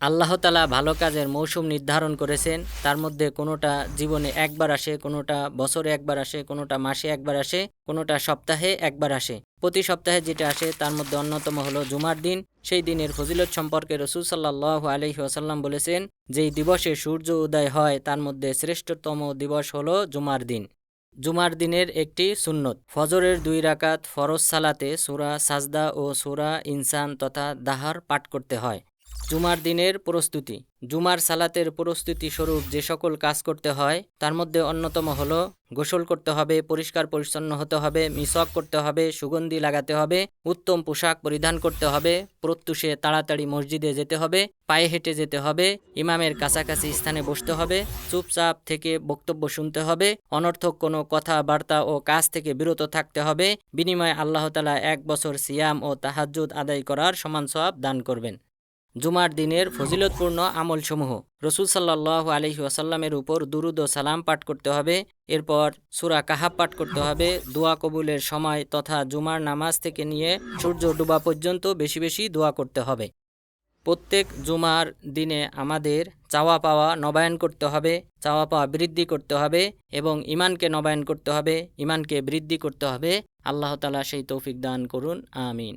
আল্লাহ তালা ভালো কাজের মৌসুম নির্ধারণ করেছেন। তার মধ্যে কোনোটা জীবনে একবার আসে, কোনোটা বছরে একবার আসে, কোনোটা মাসে একবার আসে, কোনোটা সপ্তাহে একবার আসে। প্রতি সপ্তাহে যেটা আসে, তার মধ্যে অন্যতম হলো জুমার দিন। সেই দিনের ফজিলত সম্পর্কে রসুল সাল্লাহ আলহি আসাল্লাম বলেছেন, যেই দিবসে সূর্য উদয় হয়, তার মধ্যে শ্রেষ্ঠতম দিবস হলো জুমার দিন। জুমার দিনের একটি সুন্নত, ফজরের দুই রাকাত ফরজ সালাতে সুরা সাজদা ও সুরা ইনসান তথা দাহার পাঠ করতে হয়। জুমার দিনের প্রস্তুতি। জুমার সালাতের প্রস্তুতি স্বরূপ যে সকল কাজ করতে হয়, তার মধ্যে অন্যতম হলো গোসল করতে হবে, পরিষ্কার পরিচ্ছন্ন হতে হবে মিসক করতে হবে, সুগন্ধি লাগাতে হবে, উত্তম পোশাক পরিধান করতে হবে, প্রত্যুষে তাড়াতাড়ি মসজিদে যেতে হবে, পায়ে হেঁটে যেতে হবে, ইমামের কাছাকাছি স্থানে বসতে হবে, চুপচাপ থেকে বক্তব্য শুনতে হবে, অনর্থক কোনো কথাবার্তা ও কাজ থেকে বিরত থাকতে হবে, বিনিময়ে আল্লাহ তালা এক বছর সিয়াম ও তাহাজ্জুদ আদায় করার সমান সব দান করবেন। জুমার দিনের ফজিলতপূর্ণ আমলসমূহ। রসুল সাল্লাহ আলহি ওয়াসাল্লামের উপর দুরুদ ও সালাম পাঠ করতে হবে। এরপর সুরা কাহাব পাঠ করতে হবে। দোয়া কবুলের সময় তথা জুমার নামাজ থেকে নিয়ে সূর্য ডুবা পর্যন্ত বেশি বেশি দোয়া করতে হবে। প্রত্যেক জুমার দিনে আমাদের চাওয়া পাওয়া নবায়ন করতে হবে, চাওয়া পাওয়া বৃদ্ধি করতে হবে এবং ইমানকে নবায়ন করতে হবে ইমানকে বৃদ্ধি করতে হবে। আল্লাহ তালা সেই তৌফিক দান করুন, আমিন।